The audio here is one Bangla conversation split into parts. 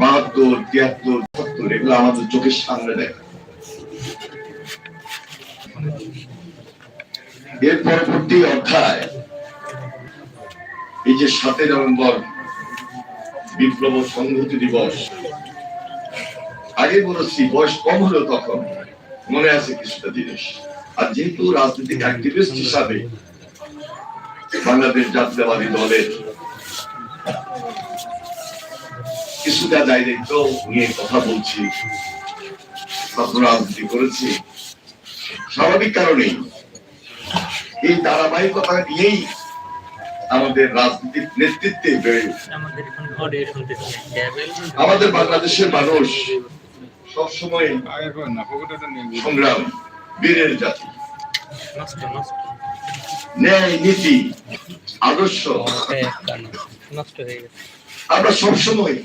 বাহাত্তর, তিয়াত্তর, সত্তর, এগুলো আমাদের চোখের সামনে দেখা। এর পরবর্তী অধ্যায়, এই যে সাতই নভেম্বর বিপ্লব সংহতি দিবস। আগে বলেছি, বয়স কম হলো তখন মনে আছে কিছুটা জিনিস। আর যেহেতু রাজনৈতিক অ্যাক্টিভিস্ট হিসাবে বাংলাদেশ জাতীয়বাদী দলের কিছুটা দায়িত্ব নিয়ে কথা বলছি রাজনীতি করেছি স্বাভাবিক কারণেই এই ধারাবাহিকতা নিয়েই আমাদের রাজনীতির নেতৃত্বে বেড়ে আমাদের বাংলাদেশের মানুষ সবসময় সংগ্রাম বীরের জাতি নষ্ট নষ্ট ন্যায় নীতি আদর্শ একদম নষ্ট হয়ে গেছে আমরা সবসময়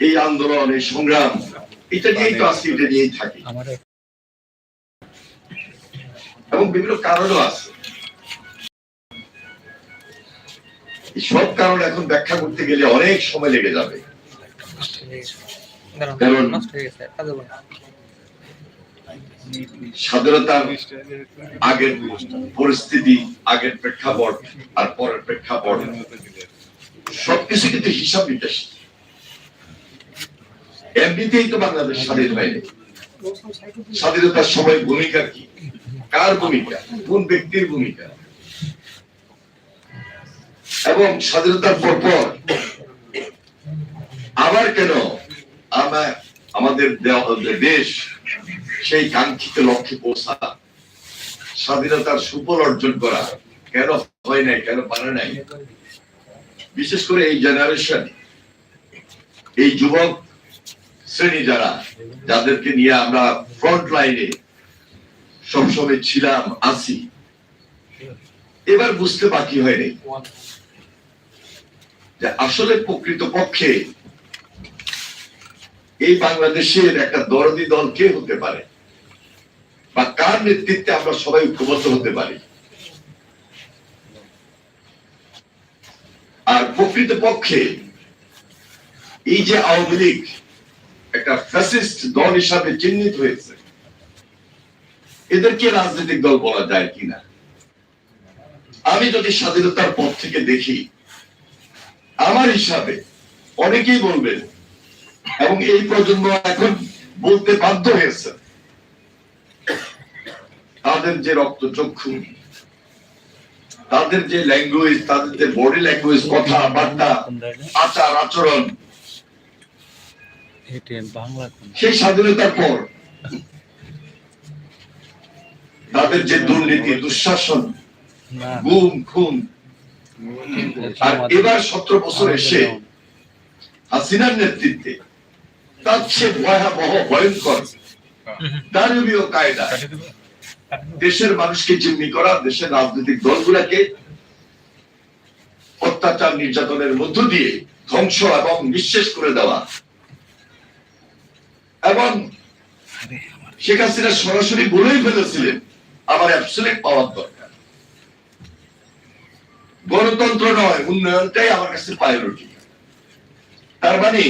এই আন্দোলন এই সংগ্রাম এটা নিয়েই তো আছি এটা নিয়েই থাকি। এবং বিভিন্ন কারণও আছে। সব কারণ এখন ব্যাখ্যা করতে গেলে অনেক সময় লেগে যাবে। কারণ-। স্বাধীনতার আগের পরিস্থিতি আগের প্রেক্ষাপট আর পরের প্রেক্ষাপট সবকিছু কিন্তু হিসাব নিকাশ। এমনিতেই তো বাংলাদেশ স্বাধীন হয়নি স্বাধীনতার সময় ভূমিকা কি? কার ভূমিকা? কোন ব্যক্তির ভূমিকা? এবং স্বাধীনতার পর পর আবার কেন আমার আমাদের দেশ সেই কাঙ্ক্ষিত লক্ষ্যে পৌঁছা? স্বাধীনতার সুফল অর্জন করা কেন হয় নাই, কেন পারে নাই? বিশেষ করে এই জেনারেশন এই যুবক শ্রেণি যারা, যাদেরকে নিয়ে আমরা ফ্রন্ট লাইনে সবসময় ছিলাম, আছি। এবার বুঝতে বাকি হয়নি। যে আসলে প্রকৃত পক্ষে এই বাংলাদেশের একটা দরদি দল কে হতে পারে? বা কার নেতৃত্বে আমরা সবাই ঐক্যবদ্ধ হতে পারি? আর প্রকৃত পক্ষে এই যে আওয়ামী লীগ একটা ফ্যাসিস্ট দল হিসাবে চিহ্নিত হয়েছে। এদেরকে রাজনৈতিক দল বলা যায় কিনা? আমি যদি স্বাধীনতার পথ থেকে দেখি, আমার হিসাবে অনেকেই বলবেন, এবং এই প্রজন্ম এখন বলতে বাধ্য হয়েছে, তাদের যে রক্ত চক্ষু তাদের যে ল্যাঙ্গুয়েজ তাদের যে বডি ল্যাঙ্গুয়েজ কথা, বার্তা, আচার, আচরণ সেই স্বাধীনতার পর তাদের যে দুর্নীতি দুঃশাসন গুম খুন আর এবার সতেরো বছর এসে হাসিনার নেতৃত্বে তার সে ভয়াবহ ভয়ঙ্কর দানবীয় কায়দা। দেশের মানুষকে জিম্মি করা দেশের রাজনৈতিক দলগুলাকে অত্যাচার নির্যাতনের মধ্য দিয়ে ধ্বংস এবং নিঃশেষ করে দেওয়া। এবং শেখ হাসিনা সরাসরি বলেই ফেলেছিলেন, আমার অ্যাবসলিউট পাওয়ার দরকার। গণতন্ত্র নয়, উন্নয়নটাই আমার কাছে প্রায়োরিটি তার মানে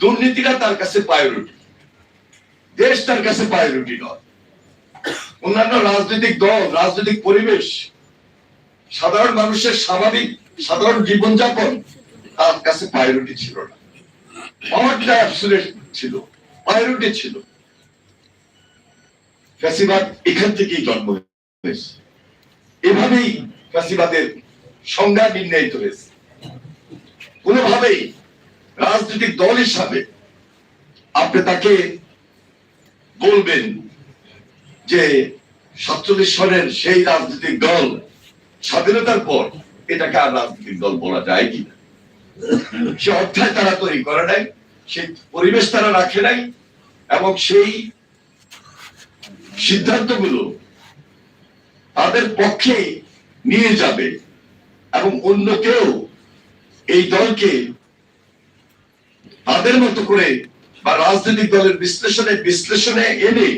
দুর্নীতিটা তার কাছে প্রায়োরিটি দেশ তার কাছে প্রায়োরিটি নয়। অন্যান্য রাজনৈতিক দল, রাজনৈতিক পরিবেশ, সাধারণ মানুষের স্বাভাবিক, সাধারণ জীবনযাপন তার কাছে প্রায়োরিটি ছিল না। পাওয়ারটা অ্যাবসুলেট ছিল। প্রায়োরিটি ছিল। ফ্যাসিবাদ এখান থেকেই জন্ম হয়েছে। এভাবেই ফ্যাসিবাদের সংজ্ঞা নির্ণয়িত হয়েছে। কোনোভাবেই রাজনৈতিক দল হিসাবে আপনি তাকে বলবেন যে সাতচল্লিশ সনের সেই রাজনৈতিক দল স্বাধীনতার পর এটাকে আর রাজনৈতিক দল বলা যায় কিনা। সে অধ্যায় তারা তৈরি করে নাই, সেই পরিবেশ তারা রাখে নাই, এবং সেই সিদ্ধান্তগুলো তাদের পক্ষে নিয়ে যাবে এবং অন্য কেউ এই দলকে তাদের মতো করে বা রাজনৈতিক দলের বিশ্লেষণে বিশ্লেষণে এনে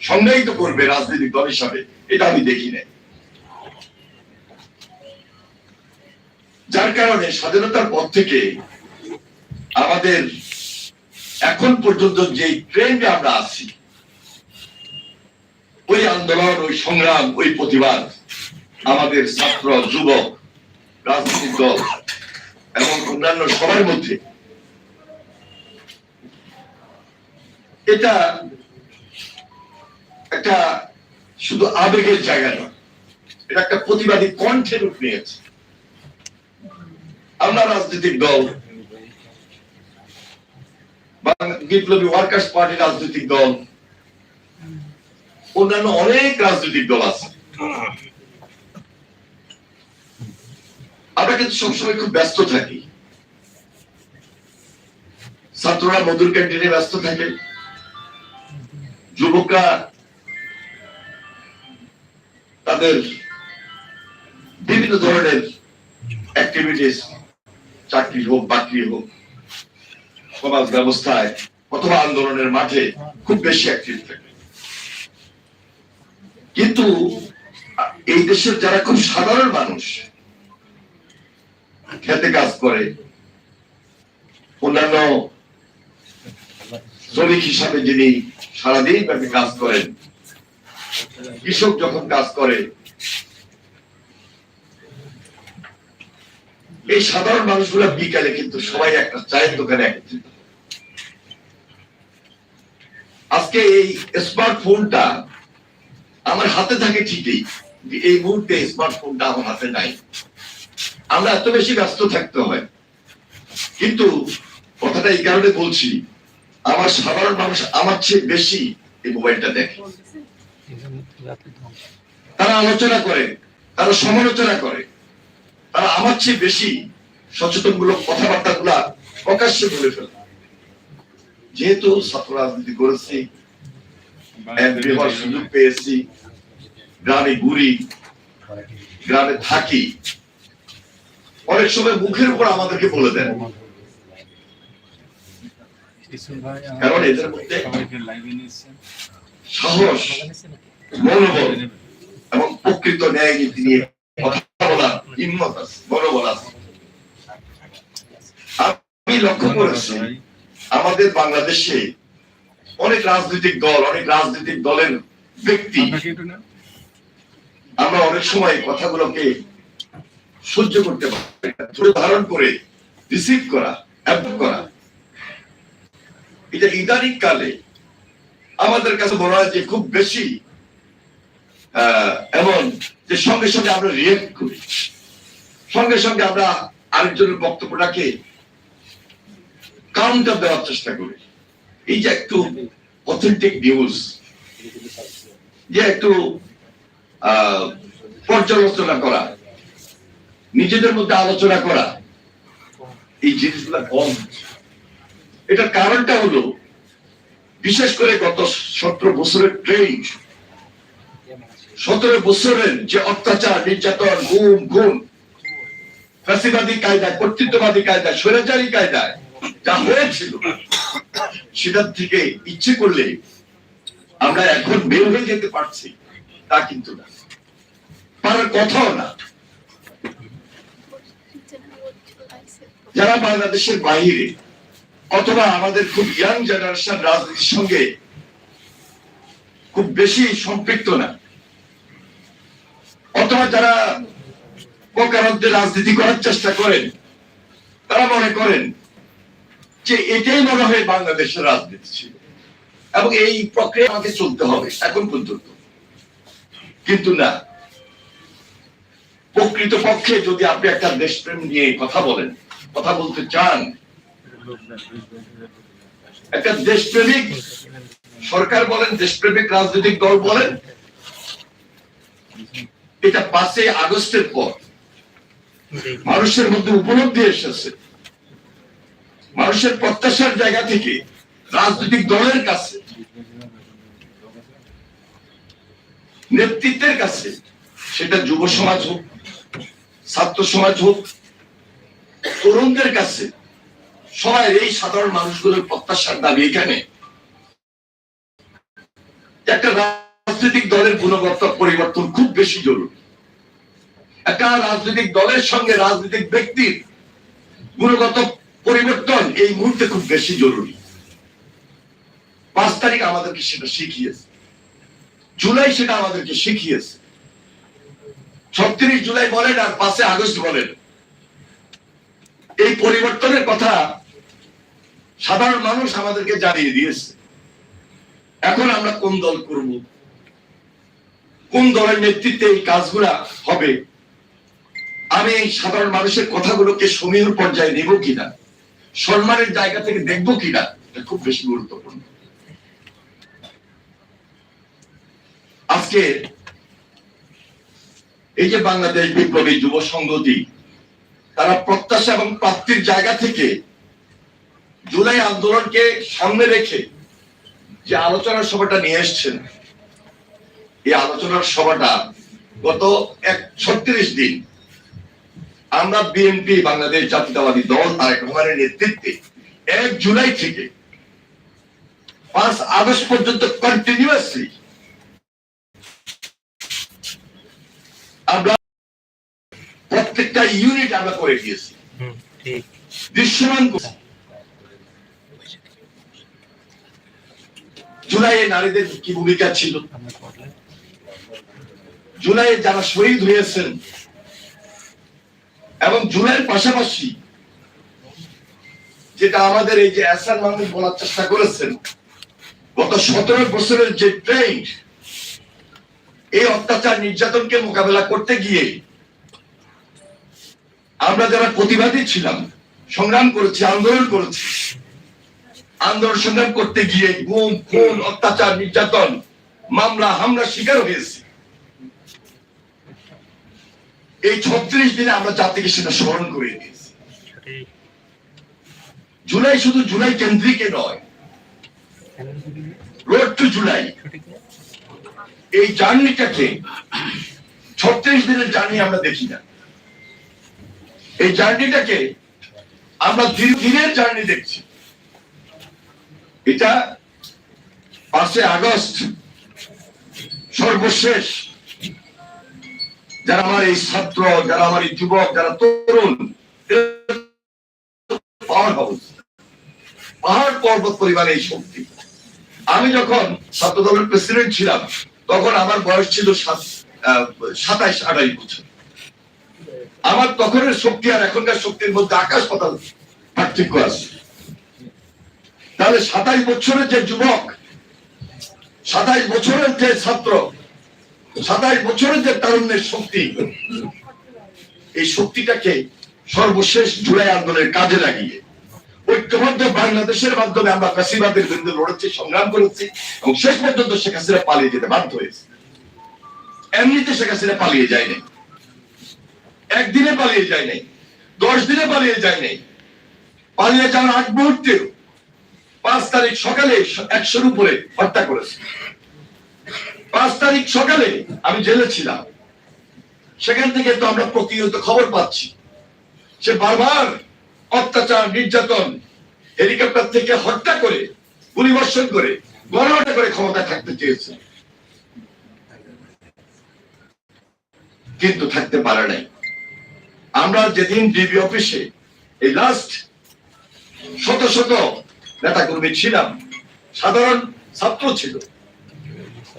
সংজ্ঞায়িত করবে রাজনৈতিক দল হিসাবে। এটা আমি দেখি না যার কারণে স্বাধীনতার পর থেকে আমাদের এখন পর্যন্ত যে ট্রেন্ডে আমরা আছি, ওই আন্দোলন, ওই সংগ্রাম, ওই প্রতিবাদ আমাদের ছাত্র, যুবক, রাজনৈতিক দল এবং অন্যান্য সবার মধ্যে, এটা একটা শুধু আবেগের জায়গা নয়, এটা একটা প্রতিবাদী কণ্ঠের রূপ নিয়েছে। আমরা রাজনৈতিক দল। বিপ্লবী ওয়ার্কার্স পার্টি রাজনৈতিক দল। অন্যান্য অনেক রাজনৈতিক দল আছে। আমরা কিন্তু সবসময় খুব ব্যস্ত থাকি। ছাত্ররা মধুর ক্যান্টিনে ব্যস্ত থাকে। যুবকরা তাদের বিভিন্ন ধরনের অ্যাক্টিভিটিস চাকরি হোক, বাকরি হোক, সমাজ ব্যবস্থায় অথবা আন্দোলনের মাঠে খুব বেশি অ্যাক্টিভ থাকে। কিন্তু এই দেশের যারা খুব সাধারণ মানুষ, খেতে কাজ করে, অন্যান্য শ্রমিক হিসাবে যিনি সারাদিন ব্যাপী কাজ করেন, কৃষক যখন কাজ করে এই সাধারণ মানুষগুলো বিকালে কিন্তু সবাই একটা চায়ের দোকানে আজকে এই স্মার্টফোনটা আমার হাতে থাকে ঠিকই এই মুহূর্তে স্মার্টফোনটা আমার হাতে নাই। আমরা এত বেশি ব্যস্ত থাকতে হয়। কিন্তু কথাটা এই কারণে বলছি, আমার সাধারণ মানুষ আমার চেয়ে বেশি এই মোবাইলটা দেখে। তারা আলোচনা করে, তারা সমালোচনা করে। তারা আমার চেয়ে বেশি সচেতনমূলক কথাবার্তা গুলা প্রকাশ্যে বলে ফেলে। যেহেতু ছাত্র রাজনীতি করেছি সুযোগ পেয়েছি, গ্রামে ঘুরি, গ্রামে থাকি, অনেক সময় মুখের উপর আমাদেরকে বলে দেন। কারণ এদের মধ্যে সাহস, মনোবল এবং প্রকৃত ন্যায় নীতি নিয়ে কথা বলার হিম্মত আছে আছে। আমি লক্ষ্য করেছি আমাদের বাংলাদেশে অনেক রাজনৈতিক দল অনেক রাজনৈতিক দলের ব্যক্তি আমরা অনেক সময় কথাগুলোকে সহ্য করতে পারি ধরে ধারণ করে রিসিভ করা অ্যাপ্রুভ করা। এটা ইদানিং কালে আমাদের কাছে বলা হয় যে খুব বেশি এমন যে সঙ্গে সঙ্গে আমরা রিয়েক্ট করি, সঙ্গে সঙ্গে আমরা আরেকজনের বক্তব্যটাকে কাউন্টার দেওয়ার চেষ্টা করি এই যে একটু অথেন্টিক নিউজ যে একটু পর্যালোচনা করা, নিজেদের মধ্যে আলোচনা করা, এই জিনিসগুলা কম। এটার কারণটা হলো, বিশেষ করে গত সতেরো বছরের ট্রেন্ড সতেরো বছরের যে অত্যাচার, নির্যাতন, গুম গুম ফ্যাসিবাদী কায়দায়, কর্তৃত্ববাদী কায়দায়, স্বৈরাচারী কায়দায় যা হয়েছিল, সেটার থেকে ইচ্ছে করলে আমরা এখন বের হয়ে যেতে পারছি, তা কিন্তু না। পারার কথাও না। যারা বাংলাদেশের বাহিরে অথবা আমাদের খুব ইয়াং জেনারেশন রাজনীতির সঙ্গে খুব বেশি সম্পৃক্ত না অথবা যারা প্রকারকদের রাজনীতি করার চেষ্টা করেন, তারা মনে করেন যে এটাই মনে হয় বাংলাদেশের রাজনীতি ছিল। এবং এই প্রক্রিয়া আমাকে চলতে হবে এখন পর্যন্ত। কিন্তু না। প্রকৃত পক্ষে যদি আপনি একটা দেশপ্রেম নিয়ে কথা বলেন, কথা বলতে চান, একটা দেশপ্রেমিক সরকার বলেন, দেশপ্রেমিক রাজনৈতিক দল বলেন এটা পাঁচই আগস্টের পর। মানুষের মধ্যে উপলব্ধি এসেছে। মানুষের প্রত্যাশার জায়গা থেকে রাজনৈতিক দলের কাছে নেতৃত্বের কাছে সেটা যুব সমাজ হোক ছাত্র সমাজ হোক তরুণদের কাছে সবাই এই সাধারণ মানুষগুলোর প্রত্যাশার দাবি এখানে। একটা রাজনৈতিক দলের গুণগত পরিবর্তন খুব বেশি জরুরি। একটা রাজনৈতিক দলের সঙ্গে রাজনৈতিক ব্যক্তির গুণগত পরিবর্তন এই মুহূর্তে খুব বেশি জরুরি। পাঁচ তারিখ আমাদেরকে সেটা শিখিয়েছে। জুলাই সেটা আমাদেরকে শিখিয়েছে। ছত্রিশ জুলাই বলেন আর পাঁচে আগস্ট বলেন। এই পরিবর্তনের কথা সাধারণ মানুষ আমাদেরকে জানিয়ে দিয়েছে। এখন আমরা কোন দল করব? কোন দলের নেতৃত্বে এই কাজগুলা হবে? আমি এই সাধারণ মানুষের কথাগুলোকে সমীহ পর্যায়ে নেব কিনা? সম্মানের জায়গা থেকে দেখব কিনা? এটা খুব বেশি গুরুত্বপূর্ণ। আজকে এই যে বাংলাদেশ বিপ্লবী যুব সংগতি তারা প্রত্যাশা এবং প্রাপ্তির জায়গা থেকে জুলাই আন্দোলনকে সামনে রেখে যে আলোচনা সভাটা নিয়ে এসছেন এই আলোচনার সভাটা গত এক ছত্রিশ দিন আমরা বিএনপি বাংলাদেশ জাতীয়তাবাদী দল তারেক রহমানের নেতৃত্বে এক জুলাই থেকে পাঁচ আগস্ট পর্যন্ত কন্টিনিউয়াসলি আমরা প্রত্যেকটা ইউনিট আমরা করে ঠিক। দৃশ্যমান জুলাইয়ে নারীদের কি ভূমিকা ছিল? জুলাইয়ে যারা শহীদ হয়েছেন এবং জুলাইয়ের পাশাপাশি যেটা আমাদের এই যে অ্যাসার মানুষ বলার চেষ্টা করেছেন, গত সতেরো বছরের যে ট্রেন্ড এই অত্যাচার নির্যাতনকে মোকাবেলা করতে গিয়ে আমরা যারা প্রতিবাদী ছিলাম, সংগ্রাম করেছি, আন্দোলন করেছি, আন্দোলন সংগ্রাম করতে গিয়ে গুম, খুন, অত্যাচার, নির্যাতন, মামলা, হামলা শিকার হয়েছি। এই ছত্রিশ দিনে আমরা জাতিকে সেটা স্মরণ করে দিয়েছি। জুলাই শুধু জুলাই কেন্দ্রিকে নয়। Road to July. এই জার্নিটাকে ছত্রিশ দিনের জার্নি আমরা দেখি না। এই জার্নিটাকে আমরা ধীরে ধীরে জার্নি দেখছি। এটা পাঁচে আগস্ট সর্বশেষ যারা আমার এই ছাত্র, যারা আমার এই যুবক, যারা তরুণ পাওয়ার হাউস পাহাড় পর্বত পরিমাণে এই শক্তি। আমি যখন ছাত্র দলের প্রেসিডেন্ট ছিলাম, তখন আমার বয়স ছিল সাতাইশ, আঠাইশ বছর। আমার তখনের শক্তি আর এখনকার শক্তির মধ্যে আকাশ পাতাল পার্থক্য আছে। তাহলে সাতাইশ বছরের যে যুবক, সাতাইশ বছরের যে ছাত্র সাতাইশ বছরের যে তারুণ্যের শক্তি, এই শক্তিটাকে সর্বশেষ জুলাই আন্দোলনের কাজে লাগিয়ে ঐক্যবদ্ধ বাংলাদেশের মাধ্যমে আমরা ফ্যাসিবাদের বিরুদ্ধে লড়েছি, সংগ্রাম করেছি এবং শেষ পর্যন্ত শেখ হাসিনা পালিয়ে যেতে বাধ্য হয়েছে। এমনিতে শেখ হাসিনা পালিয়ে যায় নাই। একদিনে পালিয়ে যায় নাই, দশ দিনে পালিয়ে যায় নাই। পালিয়ে যাওয়ার আগ মুহূর্তে পাঁচ তারিখ সকালে একশোর উপরে হত্যা করেছে। পাঁচ তারিখ সকালে আমি জেলে ছিলাম। সেখান থেকে তো আমরা প্রতিনিয়ত খবর পাচ্ছি সে বারবার অত্যাচার, নির্যাতন, হেলিকপ্টার থেকে হত্যা করে, গুলিবর্ষণ করে, গণহত্যা করে ক্ষমতা থাকতে চেয়েছে। কিন্তু থাকতে পারে নাই। আমরা যেদিন ডিবি অফিসে এই লাস্ট শত শত নেতা কর্মী ছিলাম, সাধারণ ছাত্র ছিল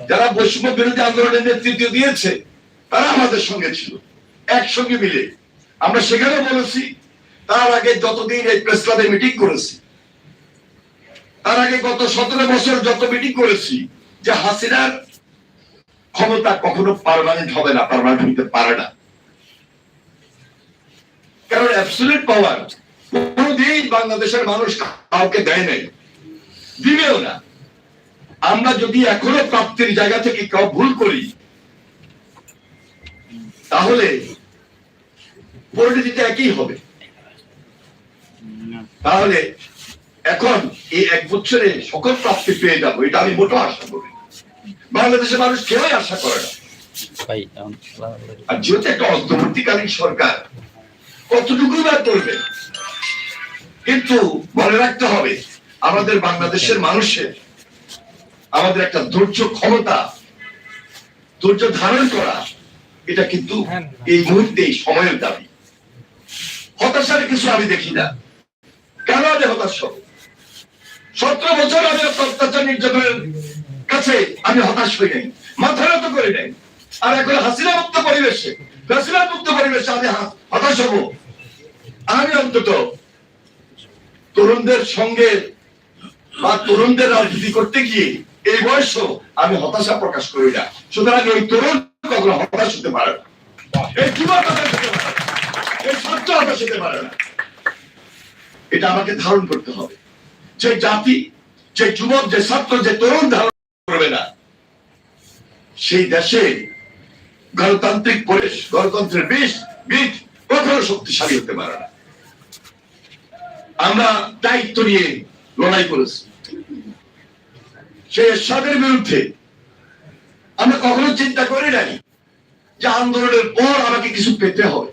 যারা বৈষম্য বিরোধী আন্দোলনের নেতৃত্ব দিয়েছে, তারা আমাদের সঙ্গে ছিল, একসঙ্গে মিলে। আমরা সেখানে বলেছি, তার আগে যতদিন এই প্রেস ক্লাবে মিটিং করেছি, তার আগে গত সতেরো বছর যত মিটিং করেছি, যে হাসিনার ক্ষমতা কখনো পারমানেন্ট হবে না পারমানেন্ট হইতে পারে না। কারণ অ্যাবসলিউট পাওয়ার কোনদিন বাংলাদেশের মানুষ কাউকে দেয় নাই, দিবেও না। আমরা যদি এখনও প্রাপ্তির জায়গা থেকে কেউ ভুল করি তাহলে পরিণতিটা একই হবে। তাহলে এখন এই এক বছরে সকল প্রাপ্তি পেয়ে যাব এটা আমি মোটেও আশা করি বাংলাদেশের মানুষ কেউই আশা করে না। আর যেহেতু একটা অন্তর্বর্তীকালীন সরকার কতটুকু বা করবে? কিন্তু মনে রাখতে হবে আমাদের বাংলাদেশের মানুষের আমাদের একটা ধৈর্য ক্ষমতা ধৈর্য ধারণ করা এটা কিন্তু এই মুহূর্তে এই সময়ের দাবি। হতাশার কিছু আমি দেখি না। কেন আমি হতাশ হতাশ হব? সতেরো বছর আমি অত্যাচার নির্যাতনের কাছে আমি হতাশ হই নাই মাথা নত করি নাই। আর এখন হাসিনা মুক্ত পরিবেশে হাসিনা মুক্ত পরিবেশে আমি হতাশ হব। আমি অন্তত তরুণদের সঙ্গে বা তরুণদের রাজনীতি করতে গিয়ে এই বয়সও আমি হতাশা প্রকাশ করি না। সুতরাং এই তরুণ কখনো হতাশ হতে পারে না। এটা আমাকে ধারণ করতে হবে। যে জাতি, যে যুবক, যে ছাত্র, যে তরুণ ধারণ করবে না, সেই দেশে গণতান্ত্রিক পরিবেশ, গণতন্ত্রের বিষ বীজ কখনো শক্তিশালী হতে পারে না। আমরা দায়িত্ব নিয়ে লড়াই করেছি। সেই এরশাদের বিরুদ্ধে। আমরা কখনো চিন্তা করি নাই যে আন্দোলনের পর আমাকে কিছু পেতে হবে।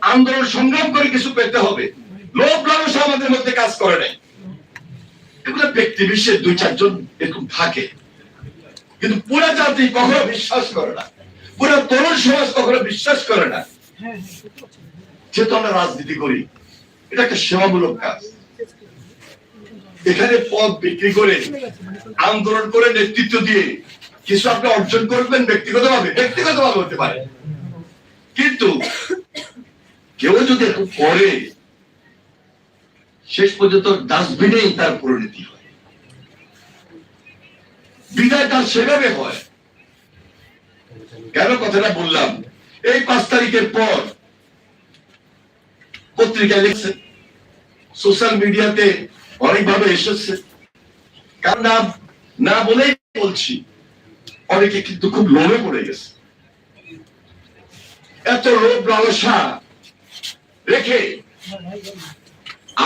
আন্দোলন সংগ্রাম করে কিছু পেতে হবে। লোভ লালসা আমাদের মধ্যে কাজ করে নাই। এগুলো ব্যক্তি বিশেষ দুই চারজন এরকম থাকে। কিন্তু পুরা জাতি কখনো বিশ্বাস করে না। পুরা তরুণ সমাজ কখনো বিশ্বাস করে না। যেহেতু আমরা রাজনীতি করি এটা একটা সেবামূলক কাজ। এখানে পদ বিক্রি করে, আন্দোলন করে নেতৃত্ব দিয়ে কিছু আপনি অর্জন করবেন ব্যক্তিগতভাবে? ব্যক্তিগতভাবে হতে পারে। কিন্তু কেউ যদি করে, শেষ পর্যন্ত ডাস্টবিনেই তার পরিণতি হয়। বিদায় তার সেভাবে হয়। কেন কথাটা বললাম? এই পাঁচ তারিখের পর পত্রিকায় লিখছে, সোশ্যাল মিডিয়াতে অনেকভাবে এসেছে। কার নাম না বলেই বলছি, অনেকে কিন্তু খুব লোভে পড়ে গেছে। এত লোভ, লালসা রেখে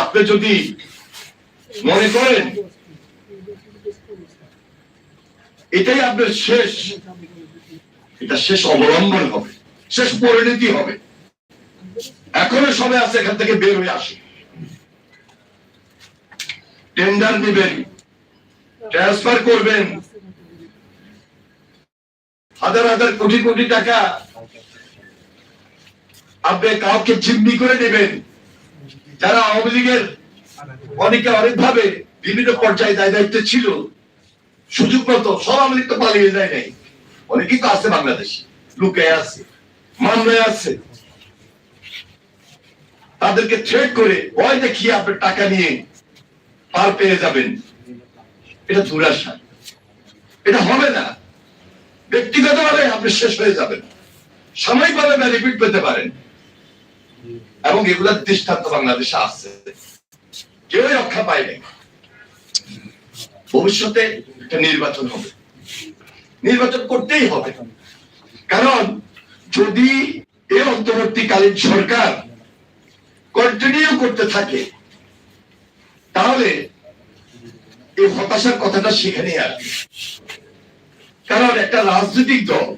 আপনি যদি মনে করেন, এটাই আপনার শেষ, এটা শেষ অবলম্বন হবে, শেষ পরিণতি হবে। এখনও সময় আছে, এখান থেকে বের হয়ে আসে টেন্ডার নেবেন ট্রান্সফার করবেন। হাজার হাজার কোটি কোটি টাকা আপনি কাউকে জিম্মি করে নেবেন। যারা আওয়ামী লীগের অনেকে অনেকভাবে বিভিন্ন পর্যায়ে দায় দায়িত্ব ছিল, সুযোগ মতো সব আওয়ামী লীগ তো পালিয়ে যায় নাই। অনেকেই তো আছে বাংলাদেশ লুকে আছে, মামলায় আছে। তাদেরকে থ্রেট করে ভয় দেখিয়ে আপনার টাকা নিয়ে পার পেয়ে যাবেন। এটা দুরাশা এটা হবে না। ব্যক্তিগতভাবে আপনি শেষ হয়ে যাবেন। সাময়িকভাবে বেনিফিট পেতে পারেন। এবং এগুলার দৃষ্টান্ত বাংলাদেশে আছে। কেউই রক্ষা পায়নি ভবিষ্যতে একটা নির্বাচন হবে। নির্বাচন করতেই হবে। কারণ যদি এই অন্তর্বর্তীকালীন সরকার কন্টিনিউ করতে থাকে তাহলে এই হতাশার কথাটা সেখানেই আসবে। কারণ একটা রাজনৈতিক দল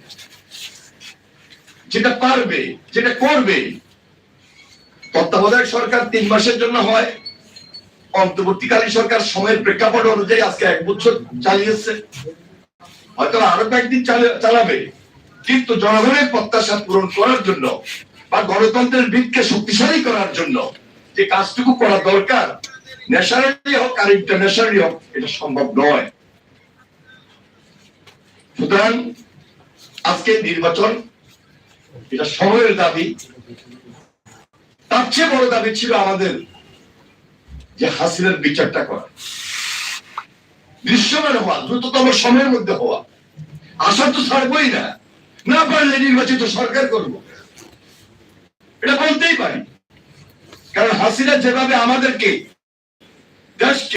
যেটা পারবে, যেটা করবে, তত্ত্বাবধায়ক সরকার তিন মাসের জন্য হয়, অন্তর্বর্তীকালীন সরকার সময়ের প্রেক্ষাপট অনুযায়ী আজকে এক বছর চালিয়েছে। হয়তো আরও কয়েকদিন চালে- চালাবে। কিন্তু জনগণের প্রত্যাশা পূরণ করার জন্য বা গণতন্ত্রের ভিতকে শক্তিশালী করার জন্য যে কাজটুকু করা দরকার ন্যাশনালি হোক আর ইন্টারন্যাশনালি হোক, এটা সম্ভব নয়। সুতরাং আজকে নির্বাচন, এটা সময়ের দাবি। তার চেয়ে বড় দাবি ছিল আমাদের যে হাসিনার বিচারটা করা। দৃশ্যমান হওয়া, দ্রুততম সময়ের মধ্যে হওয়া। আশা তো ছাড়বই না। না পারলে নির্বাচিত সরকার করব। এটা বলতেই পারি। কারণ হাসিনা যেভাবে আমাদেরকে 屋敷